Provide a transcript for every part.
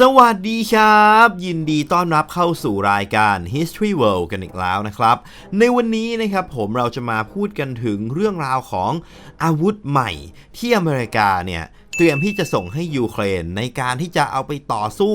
สวัสดีครับ ยินดีต้อนรับเข้าสู่รายการ History World กันอีกแล้วนะครับ ในวันนี้นะครับผมเราจะมาพูดกันถึงเรื่องราวของอาวุธใหม่ที่อเมริกาเนี่ย เตรียมที่จะส่งให้ยูเครนในการที่จะเอาไปต่อสู้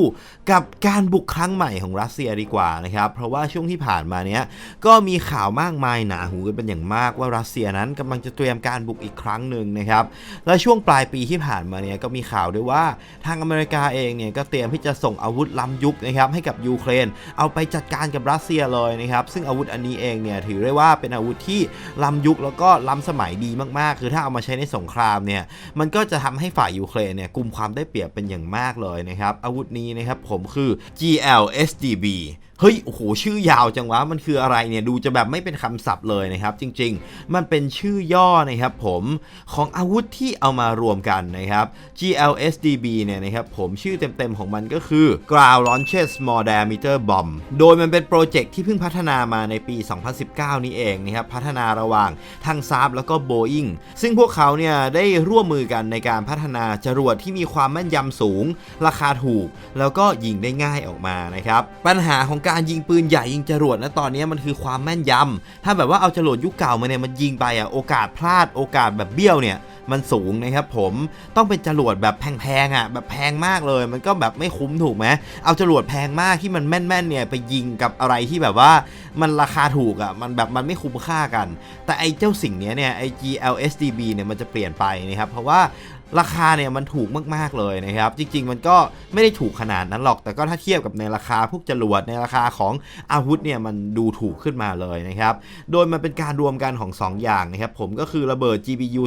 กับการบุกครั้งใหม่ของรัสเซียดีกว่านะครับ เพราะว่าช่วงที่ผ่านมาเนี้ยก็มีข่าวมากมายหนาหูกันเป็นอย่างมากว่ารัสเซียนั้นกำลังจะเตรียมการบุกอีกครั้งหนึ่งนะครับ และช่วงปลายปีที่ผ่านมาเนี่ยก็มีข่าวด้วยว่าทางอเมริกาเองเนี่ยก็เตรียมที่จะส่งอาวุธล้ำยุคนะครับให้กับยูเครน เอาไปจัดการกับรัสเซียเลยนะครับ ซึ่งอาวุธอันนี้เองเนี่ยถือได้ว่าเป็นอาวุธที่ล้ำยุคแล้วก็ล้ำสมัยดีมากๆ คือถ้าเอามาใช้ในสงครามเนี่ยมันก็จะทำให้ฝ่ายยูเครนเนี่ยกลุ่มความได้เปรียบเป็นอย่างมากเลยนะครับอาวุธนี้นะครับผมคือ GLSDB เฮ้ย โอ้โห ชื่อยาวจังวะ มันคืออะไรเนี่ย ดูจะแบบไม่เป็นคำศัพท์เลยนะครับ จริง ๆ มันเป็นชื่อย่อนะครับผมของอาวุธที่เอามารวมกันนะครับ GLSDB เนี่ยนะครับผมชื่อเต็มๆของมันก็คือ Ground Launched Small Diameter Bomb โดยมันเป็นโปรเจกต์ที่เพิ่งพัฒนามาในปี 2019 นี้เองนะครับ พัฒนาระหว่างทางซาบแล้วก็ Boeing ซึ่งพวกเขาเนี่ยได้ร่วมมือกันในการพัฒนาจรวดที่มีความแม่นยำสูง ราคาถูก แล้วก็ยิงได้ง่ายออกมานะครับ ปัญหาของการการยิงปืนใหญ่ยิงจรวดนะตอนนี้มันคือความแม่นยำถ้าแบบว่าเอาจรวดยุคเก่ามาเนี่ยมันยิงไปอะโอกาสพลาดโอกาสแบบเบี้ยวเนี่ยมันสูงนะครับผมต้องเป็นจรวดแบบแพงๆอะแบบแพงมากเลย มันก็แบบไม่คุ้มถูกไหมเอาจรวดแพงมากที่มันแม่นๆเนี่ยไปยิงกับอะไรที่แบบว่ามันราคาถูกอะมันแบบมันไม่คุ้มค่ากัน แต่ไอ้เจ้าสิ่งนี้เนี่ยไอ้ GLSDB เนี่ยมันจะเปลี่ยนไปนะครับเพราะว่า ราคาเนี่ยมันถูกมากๆเลยนะครับ จริงๆ มันก็ไม่ได้ถูกขนาดนั้นหรอก แต่ก็ถ้าเทียบกับในราคาพวกจรวดในราคาของอาวุธเนี่ยมันดูถูกขึ้นมาเลยนะครับ โดยมันเป็นการรวมกันของ 2 อย่างนะครับ ผมก็คือระเบิด GPU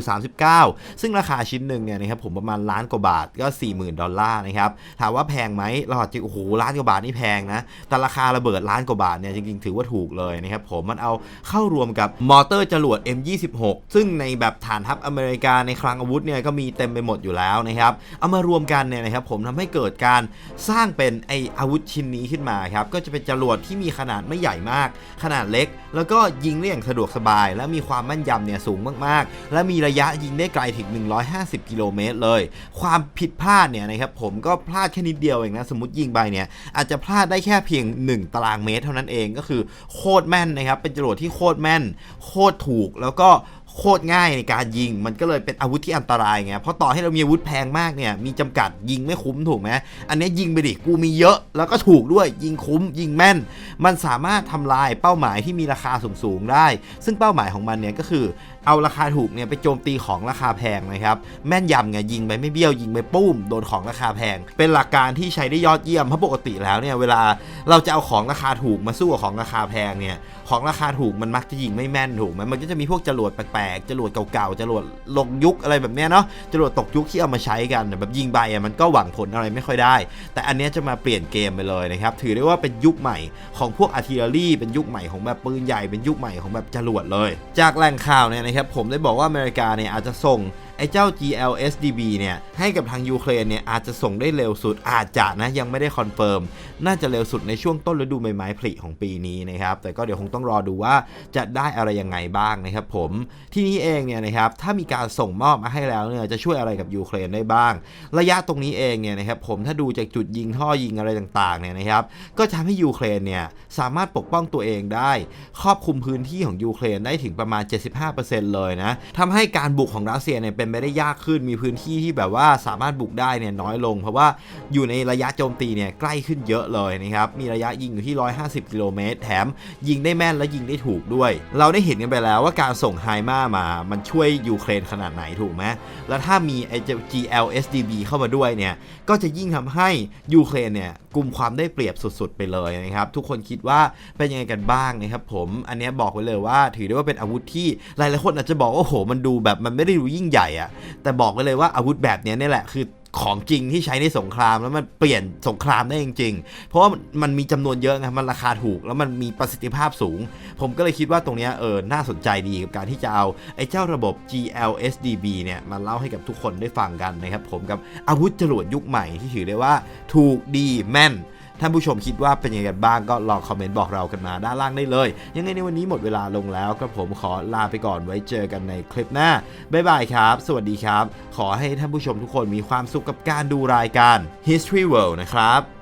39 ซึ่งราคาชิ้นหนึ่งเนี่ยนะครับผมประมาณล้านกว่าบาทก็ 40,000 ดอลลาร์นะครับ ถามว่าแพงไหมเราอาจจะโอ้โหล้านกว่าบาทนี่แพงนะ แต่ราคาระเบิดล้านกว่าบาทเนี่ยจริงๆ ถือว่าถูกเลยนะครับผมมันเอาเข้ารวมกับมอเตอร์จรวด M26 ซึ่งในแบบฐานทัพอเมริกาในคลังอาวุธเนี่ยก็มีเต็มไปหมดอยู่แล้วนะครับ เอามารวมกันเนี่ยนะครับผมทำให้เกิดการสร้างเป็นไออาวุธชิ้นนี้ขึ้นมาครับ ก็จะเป็นจรวดที่มีขนาดไม่ใหญ่มาก ขนาดเล็ก แล้วก็ยิงได้อย่างสะดวกสบาย และมีความแม่นยำเนี่ยสูงมากๆ และมีระยะยิงได้ไกลถึง 150 กิโลเมตรเลย ความผิดพลาดเนี่ยนะครับผมก็พลาดแค่นิดเดียวเองนะสมมติยิงไปเนี่ยอาจจะพลาดได้แค่เพียง 1 ตารางเมตร เท่านั้นเองก็คือโคตรแม่นนะครับเป็นจรวดที่โคตรแม่น โคตรถูกแล้วก็ โคตรง่ายในการยิง มันก็เลยเป็นอาวุธที่อันตรายไงเพราะต่อให้เรามีอาวุธแพงมากเนี่ยมีจำกัดยิงไม่คุ้มถูกไหมอันนี้ยิงไปดิกูมีเยอะแล้วก็ถูกด้วยยิงคุ้ม ยิงแม่น มันสามารถทำลายเป้าหมายที่มีราคาสูงๆได้ ซึ่งเป้าหมายของมันเนี่ยก็คือเอาราคาถูกเนี่ยไปโจมตีของราคาแพงนะครับแม่นยำไงยิงไปไม่เบี้ยวยิงไปปุ้มโดนของราคาแพง เป็นหลักการที่ใช้ได้ยอดเยี่ยมเพราะปกติแล้วเนี่ยเวลาเราจะเอาของราคาถูกมาสู้กับของราคาแพงเนี่ย ของราคาถูกมันมักจะยิงไม่แม่นถูกไหมมันก็จะมีพวกจรวดแปลกๆจรวดเก่าๆจรวดลงยุคอะไรแบบเนี้ยเนาะจรวดตกยุคที่เอามาใช้กันแบบยิงไปอะมันก็หวังผลอะไรไม่ค่อยได้ แต่อันเนี้ยจะมาเปลี่ยนเกมไปเลยนะครับถือได้ว่าเป็นยุคใหม่ของพวกอาร์ติเลอรี่เป็นยุคใหม่ของแบบปืนใหญ่เป็นยุคใหม่ของแบบจรวดเลย จากแหล่งข่าวเนี่ยนะครับผมได้บอกว่าอเมริกาเนี่ยอาจจะส่ง ไอ้เจ้า GLSDB เนี่ยให้กับทางยูเครนเนี่ยอาจจะส่งได้เร็วสุดอาจจะนะยังไม่ได้คอนเฟิร์มน่าจะเร็วสุดในช่วงต้นฤดูใบไม้ผลิของปีนี้นะครับแต่ก็เดี๋ยวคงต้องรอดูว่าจะได้อะไรยังไงบ้างนะครับผมที่นี้เองเนี่ยนะครับถ้ามีการส่งมอบมาให้แล้วเนี่ยจะช่วยอะไรกับยูเครนได้บ้าง ระยะตรงนี้เองเนี่ยนะครับผมถ้าดูจากจุดยิงท่อยิงอะไรต่างๆเนี่ยนะครับก็จะทำให้ยูเครนเนี่ยสามารถปกป้องตัวเองได้ ครอบคลุมพื้นที่ของยูเครนได้ถึงประมาณ 75%เลยนะทำให้การบุกของรัสเซียเนี่ยเป็นไปได้ยากขึ้น มีพื้นที่ที่แบบว่าสามารถบุกได้เนี่ยน้อยลง เพราะว่าอยู่ในระยะโจมตีเนี่ยใกล้ขึ้นเยอะเลยนะครับ มีระยะยิงอยู่ที่ 150 กิโลเมตร แถมยิงได้แม่นและยิงได้ถูกด้วย เราได้เห็นกันไปแล้วว่าการส่งไฮมามา มันช่วยยูเครนขนาดไหนถูกไหมแล้วถ้ามีไอ้ GLSDB เข้ามาด้วยเนี่ย ก็จะยิ่งทำให้ยูเครนเนี่ย กลุ่มความได้เปรียบสุดๆไปเลยนะครับ ทุกคนคิดว่าเป็นยังไงกันบ้างนะครับผมอันนี้บอกไว้เลยว่า ถือได้ว่าเป็นอาวุธที่หลายๆคนอาจจะบอกว่าโอ้โห มันดูแบบมันไม่ได้ดูยิ่งใหญ่อะแต่บอกไว้เลยว่าอาวุธแบบนี้นี่แหละคือ ของจริงที่ใช้ในสงครามแล้วมันเปลี่ยนสงครามได้จริง ๆ เพราะว่ามันมีจำนวนเยอะไงมันราคาถูก แล้วมันมีประสิทธิภาพสูง ผมก็เลยคิดว่าตรงนี้เออน่าสนใจดีกับการที่จะเอาไอ้เจ้าระบบ GLSDB เนี่ยมาเล่าให้กับทุกคนได้ฟังกันนะครับผมกับอาวุธจรวดยุคใหม่ที่ถือได้ว่าถูกดีแม่น ท่านผู้ชมคิดว่าเป็นยังไงกันบ้างก็ลองคอมเมนต์บอกเรากันมาด้านล่างได้เลย ยังไงในวันนี้หมดเวลาลงแล้วก็ผมขอลาไปก่อนไว้เจอกันในคลิปหน้าบ๊ายบายครับ สวัสดีครับ ขอให้ท่านผู้ชมทุกคนมีความสุขกับการดูรายการ History World นะครับ